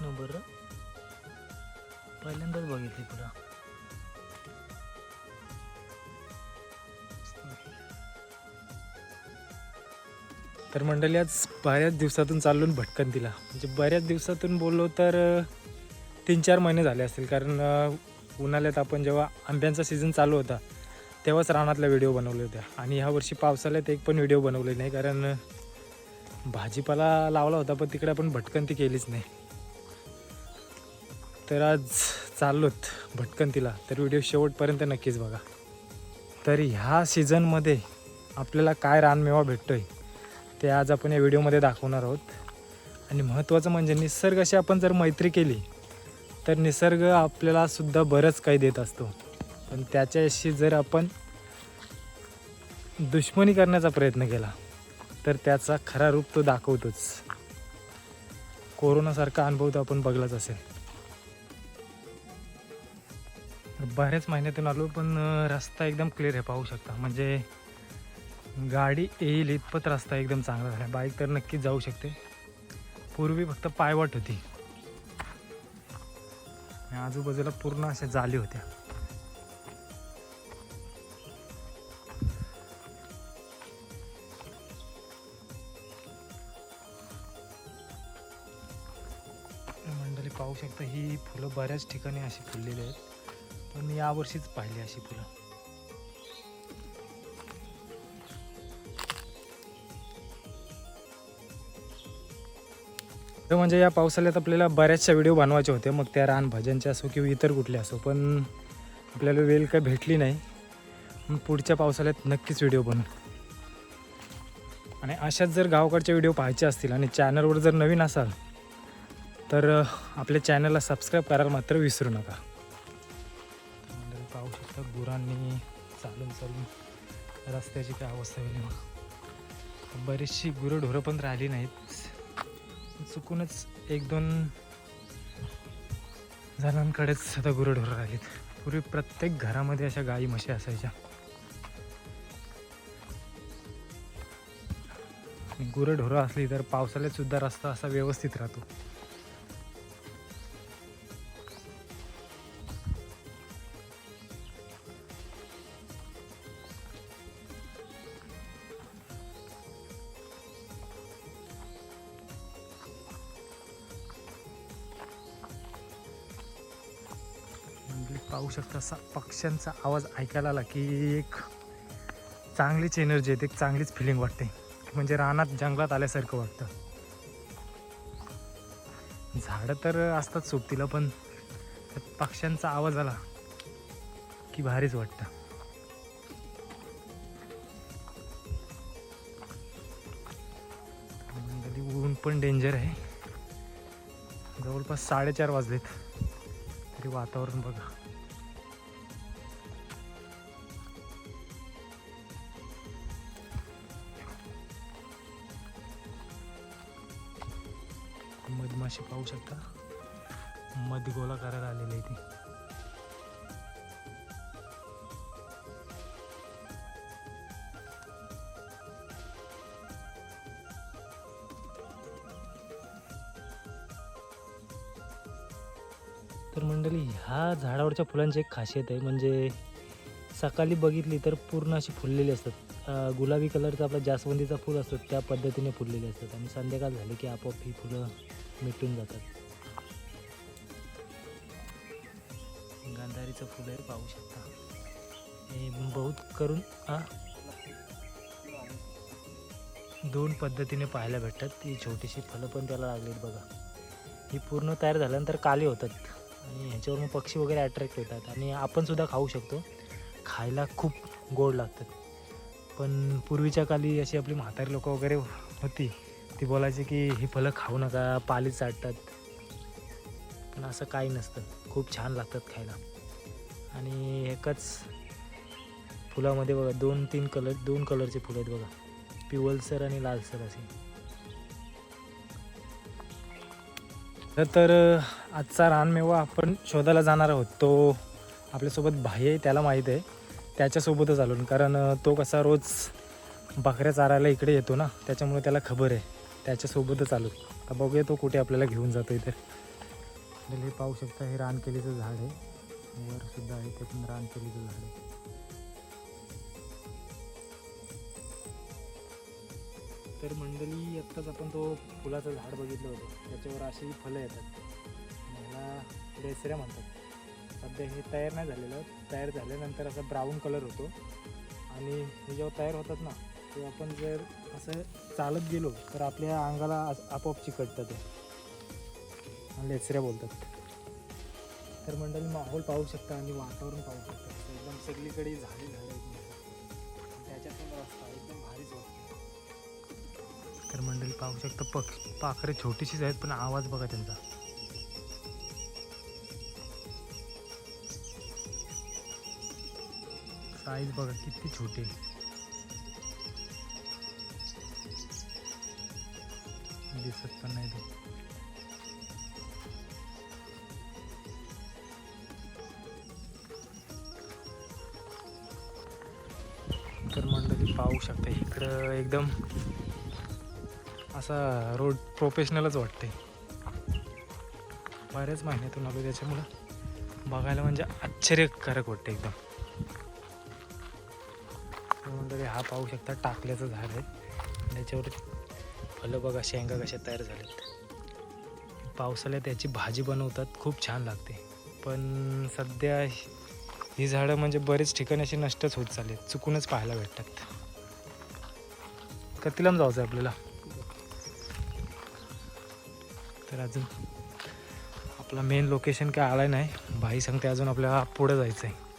Number. पहिल्यांदाच बघितली पुढं तर मंडळी आज बऱ्याच दिवसातून चालून भटकन तिला. म्हणजे बऱ्याच दिवसातून बोललो तर तीन चार महिने झाले असतील. कारण उन्हाळ्यात आपण जेव्हा आंब्यांचा सीझन चालू होता तेव्हाच रानातला व्हिडिओ बनवले होत्या. आणि ह्या वर्षी पावसाळ्यात एक पण व्हिडिओ बनवले नाही. कारण भाजीपाला लावला होता पण तिकडे आपण भटकंती केलीच नाही. तर आज चाललोत भटकंतीला तर व्हिडिओ शेवटपर्यंत नक्कीच बघा. तर ह्या सीझनमध्ये आपल्याला काय रानमेवा भेटतो आहे ते आज आपण या व्हिडिओमध्ये दाखवणार आहोत. आणि महत्त्वाचं म्हणजे निसर्गाशी आपण जर मैत्री केली तर निसर्ग आपल्याला सुद्धा बरंच काही देत असतो. पण त्याच्याशी जर आपण दुश्मनी करण्याचा प्रयत्न केला तर त्याचा खरा रूप तो दाखवतोच. कोरोनासारखा अनुभव तर आपण बघलाच असेल. बऱ्याच महिन्यातून आलो पण रस्ता एकदम क्लिअर आहे पाहू शकता. म्हणजे गाडी येईल इतपत रस्ता एकदम चांगला झाला. बाईक तर नक्कीच जाऊ शकते. पूर्वी फक्त पायवाट होती. आणि आजूबाजूला पूर्ण अशा जाली होत्या. मंडळी पाहू शकता ही फुलं बऱ्याच ठिकाणी अशी फुललेली आहेत. पण मी यावर्षीच पाहिली अशी फुलं. तर म्हणजे या पावसाळ्यात आपल्याला बऱ्याचशा व्हिडिओ बनवायचे होते. मग त्या रान भजनचे असो किंवा इतर कुठले असो पण आपल्याला वेळ काही भेटली नाही. मग पुढच्या पावसाळ्यात नक्कीच व्हिडिओ बनवू. आणि अशाच जर गावाकडचे व्हिडिओ पाहायचे असतील आणि चॅनलवर जर नवीन असाल तर आपल्या चॅनलला सबस्क्राईब करायला मात्र विसरू नका. गुरांनी चालून चालून रस्त्याची काय अवस्था होईल बरीचशी गुरंढोरं पण राहिली नाहीत. चुकूनच एक दोन जणांकडेच आता गुरंढोरं राहिलीत. पूर्वी प्रत्येक घरामध्ये अशा गाई म्हशी असायच्या. गुरंढोरं असली तर पावसाळ्यात सुद्धा रस्ता असा व्यवस्थित राहतो. शकता. असा पक्ष्यांचा आवाज ऐकायला आला की एक चांगलीच एनर्जी येते एक चांगलीच फिलिंग वाटते. म्हणजे रानात जंगलात आल्यासारखं वाटतं. झाडं तर असतात सोबतीला पण पक्ष्यांचा आवाज आला की भारीच वाटतं. ऊन पण डेंजर आहे. जवळपास साडेचार वाजलेत. तरी वातावरण बघा. मासे पाहू शकता. मध गोला करायला आलेले ते. तर मंडळी ह्या झाडावरच्या फुलांची एक खासियत आहे म्हणजे सकाळी बघितली तर पूर्ण अशी फुललेली असतात. गुलाबी कलरचं आपला जास्वंदीचं फुल असतो त्या पद्धतीने फुललेली असतात. आणि संध्याकाळ झाली की आपोआप ही फुलं मिटून जातात. गांधारीचं फुल पाहू शकता. हे बहुत करून हा. दोन पद्धतीने पाहायला भेटतात. ती छोटीशी फळं पण त्याला लागलीत बघा. ही पूर्ण तयार झाल्यानंतर काले होतात. आणि ह्याच्यावर मग पक्षी वगैरे अट्रॅक्ट होतात. आणि आपणसुद्धा खाऊ शकतो. खायला खूप गोड लागतात. पण पूर्वीच्या काली अशी आपली म्हातारी लोक वगैरे होती. ती बोलायची की ही फलं खाऊ नका पाली चाटतात. पण असं काही नसतं. खूप छान लागतात खायला. आणि एकच फुलामध्ये बघा दोन तीन कलर दोन कलरचे फुलं आहेत बघा. पिवळसर आणि लालसर असे. तर तर आजचा रानमेवा आपण शोधायला जाणार आहोत. तो आपल्यासोबत भाई आहे त्याला माहीत आहे. त्याच्यासोबतच आलो. कारण तो कसा रोज बकऱ्या चारायला इकडे येतो ना त्याच्यामुळे त्याला खबर आहे. त्याच्यासोबतच आलो आता बघूया तो कुठे आपल्याला घेऊन जातो इथे. हे पाहू शकता हे रानकेलीचं झाड आहे. वर सुद्धा आहे ते पण रानकेलीचं झाड आहे. तर मंडळी आत्ताच आपण तो फुलाचं झाड बघितलं होतं. त्याच्यावर अशी फळं येतात. मला ह्याला म्हणतात. सध्या हे तयार नाही झालेलं. तयार झाल्यानंतर असा ब्राऊन कलर होतो. आणि हे जेव्हा तयार होतात ना तेव्हा आपण जर असं चालत गेलो तर आपल्या अंगाला आपोआप चिकटतं ते. लेचऱ्या बोलतात. तर मंडळी माहोल पाहू शकता आणि वातावरण पाहू शकता. एकदम सगळीकडे झाडे झाडे त्याच्यातून रस्ता एकदम भारीच वाटतो तर मंडळी पाहू शकता पक्ष पाखरे छोटीशीच आहेत पण आवाज बघा त्यांचा. साईज बघा किती छोटी. दिसत पण नाही ते. तर मंडळी पाहू शकता इकडं एकदम असा रोड प्रोफेशनलच वाटते बऱ्याच महिन्यातून आलो त्याच्यामुळं बघायला म्हणजे आश्चर्यकारक वाटतं एकदम. मंडळी हा पाहू शकता टाकल्याचं झाड आहे. त्याच्यावर फलं बघा शेंगा कशा तयार झाल्यात. पावसाळ्यात त्याची भाजी बनवतात खूप छान लागते. पण सध्या ही झाडं म्हणजे बरेच ठिकाणी अशी नष्टच होत चालले चुकूनच पाहायला भेटतात. कतीलाम जायचं आहे आपल्याला. तर अजून आपला मेन लोकेशन काय आलं नाही भाई सांगते अजून आपल्याला पुढे जायचं आहे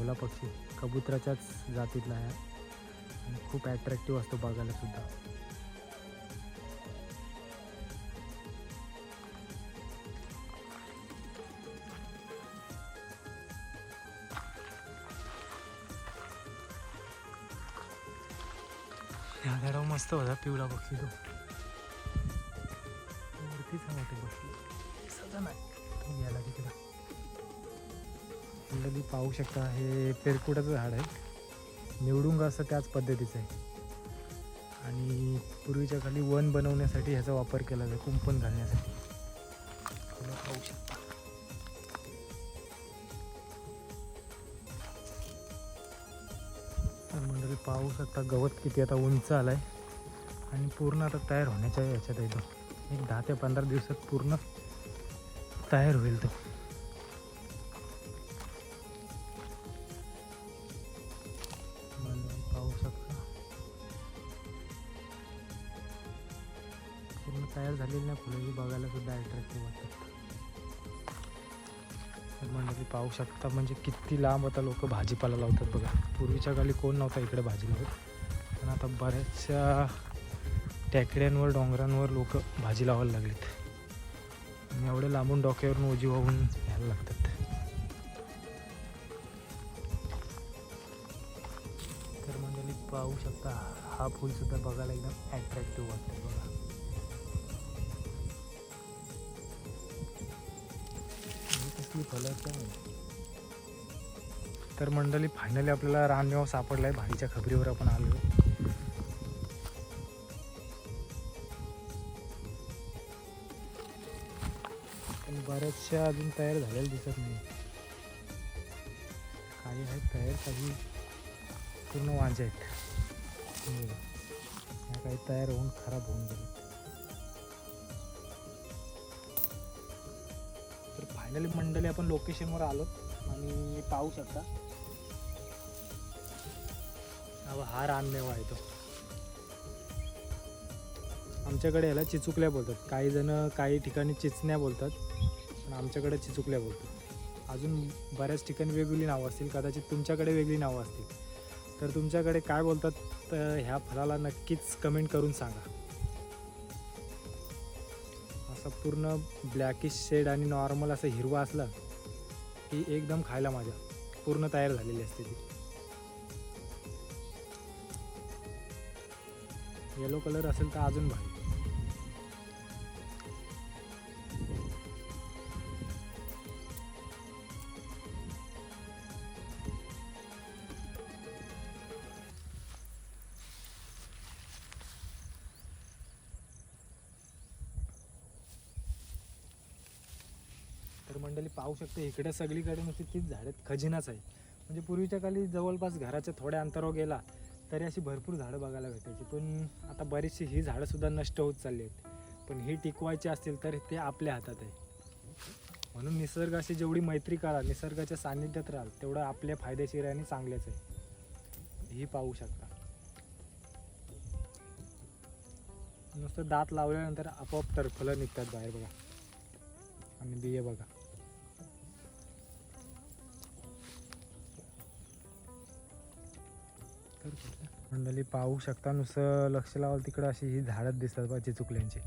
होला पक्षी. कबुतराच्याच जातीतला आहे. आणि खूप ॲट्रॅक्टिव्ह असतो बघायला सुद्धा. या झाडावर मस्त होता पिवळा पक्षी तो. वरतीच मोठे बसले सजा नाही. तो तिकडं मंडळी पाहू शकता हे पेरकुटाचं झाड आहे. निवडुंग असं त्याच पद्धतीचं आहे. आणि पूर्वीच्या खाली वन बनवण्यासाठी ह्याचा वापर केला जातो कुंपण घालण्यासाठी. पाहू शकता. तर मंडळी पाहू शकता गवत किती आता उंच आलाय. आणि पूर्ण आता तयार होण्याच्या याच्यात आहे तो. एक दहा ते पंधरा दिवसात पूर्ण तयार होईल तो. पूर्ण तयार झालेली नाही फुलं ही बघायला सुद्धा अट्रॅक्टिव्ह वाटतात तर मंडळी पाहू शकता म्हणजे किती लांब आता लोक भाजीपाला लावतात बघा. पूर्वीच्या काली कोण नव्हता इकडे भाजी लावत पण आता बऱ्याचशा टेकड्यांवर डोंगरांवर लोक भाजी लावायला लागलीत. आणि एवढे लांबून डोक्यावरून ओजी वाहून घ्यायला लागतात. तर मंडळी पाहू शकता हा फूल सुद्धा बघायला एकदम अट्रॅक्टिव्ह वाटतं बघा. ही फलक तर मंडळी फायनली आपल्याला रानमेवा सापडला आहे भाईच्या खबरीवर आपण आलो पण बऱ्याचशा अजून तयार झालेल्या दिसत नाही. काही आहेत तयार काही पूर्ण वांजे आहेत. काही तयार होऊन खराब होऊन गेले. फायनली मंडळी आपण लोकेशनवर आलो आणि पाहू शकता. हा हा रानमेवा आहे तो. आमच्याकडे याला चिचुकल्या बोलतात. काही जण काही ठिकाणी चिचण्या बोलतात पण आमच्याकडे चिचुकल्या बोलतात. अजून बऱ्याच ठिकाणी वेगवेगळी नावं असतील कदाचित तुमच्याकडे वेगळी नावं असतील. तर तुमच्याकडे काय बोलतात तर ह्या फळाला नक्कीच कमेंट करून सांगा. असं पूर्ण ब्लॅकिश शेड आणि नॉर्मल असं हिरवा असला की एकदम खायला माझ्या पूर्ण तयार झालेली असते ती. येलो कलर असेल तर अजून भारी. खाली पाहू शकते इकडे सगळीकडे नुसती तीच झाडं खजिनाच आहे. म्हणजे पूर्वीच्या काली जवळपास घराच्या थोड्या अंतरावर गेला तरी अशी भरपूर झाडं बघायला भेटायची. पण आता बरीचशी ही झाडंसुद्धा नष्ट होत चालली आहेत. पण ही टिकवायची असतील तर ते आपल्या हातात आहे. म्हणून निसर्गाशी जेवढी मैत्री करा निसर्गाच्या सान्निध्यात राहाल तेवढं आपल्या फायदेशीर आहे आणि चांगलेच आहे. ही पाहू शकता. नुसतं दात लावल्यानंतर आपोआप टरफलं निघतात बाहेर बघा. आणि बिये बघा. मंडळी पाहू शकता नुसतं लक्ष लावाल तिकडं अशी ही झाडच दिसतात पाहिजे चिचुकल्यांची.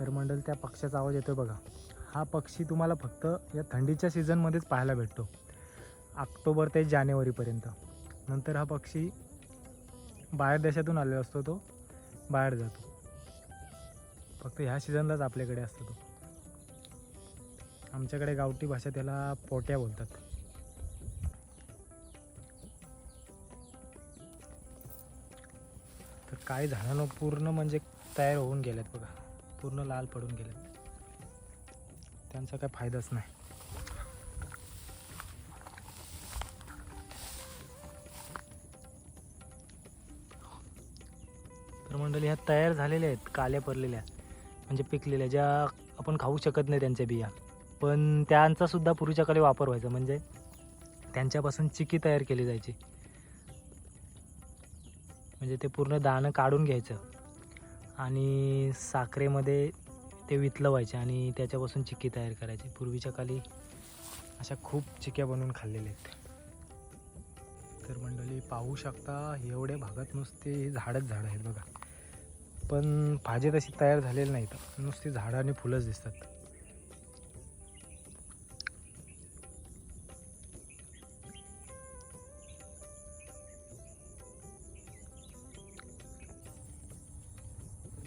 तर मंडळ त्या पक्ष्याचा आवाज येतो बघा. हा पक्षी तुम्हाला फक्त या थंडीच्या सीझनमध्येच पाहायला भेटतो. ऑक्टोबर ते जानेवारीपर्यंत. नंतर हा पक्षी बाहेर देशातून आलेला असतो तो बाहेर जातो. फक्त ह्या सीझनलाच आपल्याकडे असतो तो. आमच्याकडे गावठी भाषा त्याला पोट्या बोलतात. तर काही झाडांना पूर्ण म्हणजे तयार होऊन गेलेत बघा. पूर्ण लाल पडून गेलेत. त्यांचा काय फायदाच नाही. मंडळी ह्या तयार झालेल्या आहेत काल्या पडलेल्या. म्हणजे पिकलेल्या ज्या आपण खाऊ शकत नाही त्यांच्या बिया. पण त्यांचासुद्धा पूर्वीच्या काळी वापर व्हायचा. म्हणजे त्यांच्यापासून चिकी तयार केली जायची. म्हणजे ते पूर्ण दाणं काढून घ्यायचं. आणि साखरेमध्ये ते वितलं व्हायचे आणि त्याच्यापासून चिक्की तयार करायची. पूर्वीच्या काली अशा खूप चिक्या बनवून खाल्लेल्या आहेत. तर मंडळी पाहू शकता एवढ्या भागात नुसते झाडच झाडं आहेत बघा. पण भाजी तशी तयार झालेली नाहीत नुसती झाडं आणि फुलंच दिसतात.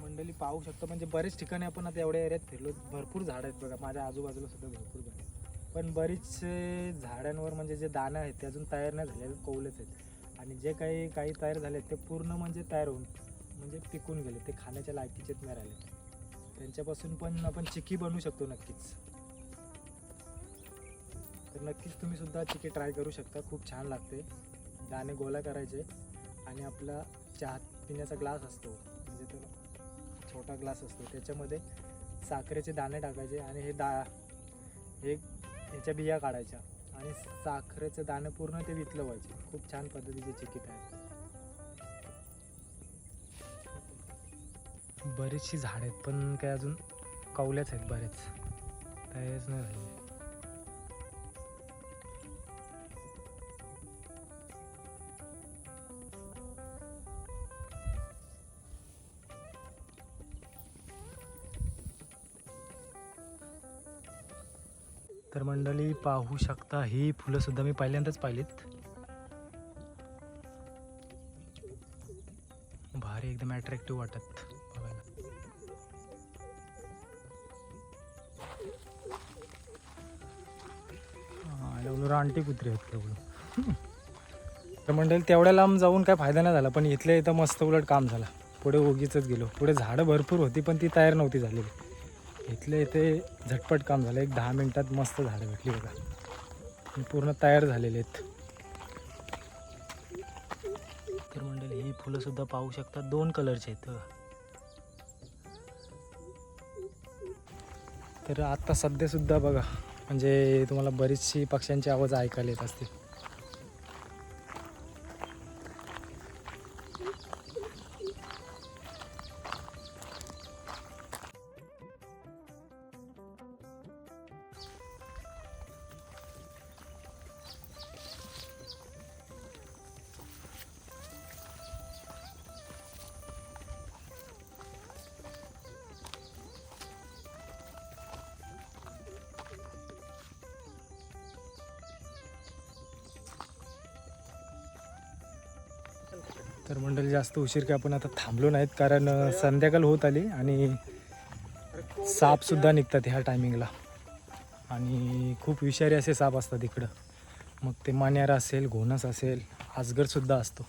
मंडळी पाहू शकतो म्हणजे बरेच ठिकाणी आपण आता एवढ्या एरियात फिरलो. भरपूर झाडं आहेत बघा. माझ्या आजूबाजूला सुद्धा भरपूर झाडं आहेत. पण बरीचसे झाडांवर म्हणजे जे दाणं आहेत ते अजून तयार नाही झालेले कौलेच आहेत. आणि जे काही काही तयार झाले ते पूर्ण म्हणजे तयार होऊन म्हणजे पिकून गेले. ते खाण्याच्या लायकीचेच नाही राहिले त्यांच्यापासून पण आपण चिकी बनवू शकतो नक्कीच. तर नक्कीच तुम्ही सुद्धा चिकी ट्राय करू शकता. खूप छान लागते. दाणे गोळा करायचे आणि आपला चहा पिण्याचा ग्लास असतो. म्हणजे तो छोटा ग्लास असतो. त्याच्यामध्ये साखरेचे दाणे टाकायचे आणि हे दा हे ह्याच्या बिया काढायच्या आणि साखरेचे दाणे पूर्ण ते विकलं व्हायचे खूप छान पद्धतीचे चिकी तयार. बरीचशी झाड आहेत पण काय अजून कवल्याच आहेत बरेच. तयारच नाही झालेले तर मंडळी पाहू शकता ही फुलं सुद्धा मी पहिल्यांदाच पाहिलीत. भारी एकदम अट्रॅक्टिव्ह वाटत. एवढं रानटी कुत्री आहेत तेवढं तर मंडळी तेवढ्या लांब जाऊन काय फायदा नाही झाला पण इथल्या इथं मस्त उलट काम झालं. पुढे ओगीचच गेलो. पुढे झाडं भरपूर होती पण ती तयार नव्हती झालेली. इथले इथे झटपट काम झालं. एक दहा मिनिटात मस्त झाडं भेटली बघा. पूर्ण तयार झालेले आहेत. तर मंडळी ही फुलं सुद्धा पाहू शकतात दोन कलरचे आहेत. तर आत्ता सध्यासुद्धा बघा म्हणजे तुम्हाला बरीचशी पक्ष्यांची आवाज ऐकायला येत असतील. तर मंडळी जास्त उशीर काय आपण आता थांबलो नाहीत कारण संध्याकाळ होत आली आणि सापसुद्धा निघतात ह्या टायमिंगला आणि खूप विषारी असे साप असतात इकडं. मग ते मान्यारा असेल घोणस असेल आजगरसुद्धा असतो.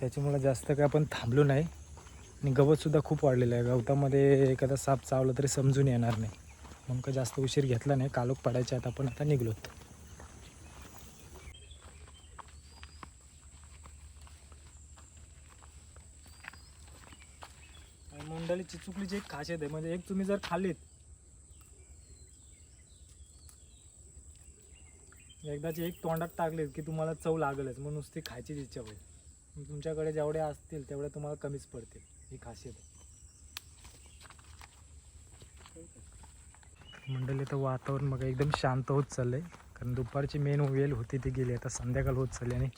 त्याच्यामुळं जास्त काय आपण थांबलो नाही. आणि गवतसुद्धा खूप वाढलेलं आहे. गवतामध्ये एखादा साप चावला तरी समजून येणार नाही. मग जास्त उशीर घेतला नाही. कालोख पडायच्या आता आपण आता निघलोत. आणि मुंडाली चिचुकलीची एक खासियत आहे. म्हणजे एक तुम्ही जर खाल्लीत एकदाची एक तोंडात टाकलीत की तुम्हाला चव लागलच मग नुसती खायचीच इच्छा होईल. तुमच्याकडे जेवढ्या असतील तेवढ्या तुम्हाला कमीच पडतील. ही खासियत आहे. मंडळी तर वातावरण मग एकदम शांत होत चाललंय. कारण दुपारची मेन वेल होती ती गेली. आता संध्याकाळ होत चालली आणि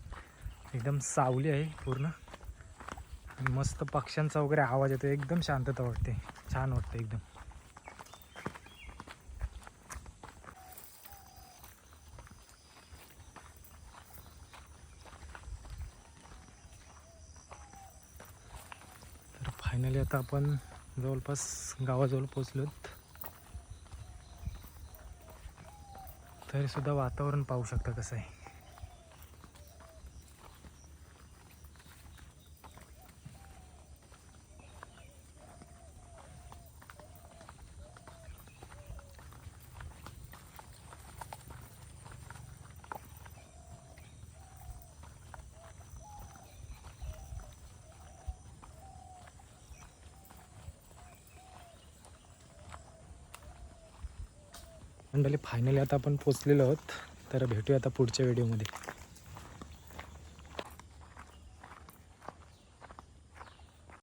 एकदम सावली आहे पूर्ण. मस्त पक्ष्यांचा वगैरे आवाज येतो. एकदम शांतता वाटते. छान वाटतं एकदम. तर फायनली आता आपण जवळपास गावाजवळ पोचलोत तरी सुद्धा वातावरण पाहू शकता कसं आहे. मंडळी फायनली आता आपण पोचलेलो आहोत. तर भेटूया आता पुढच्या व्हिडिओमध्ये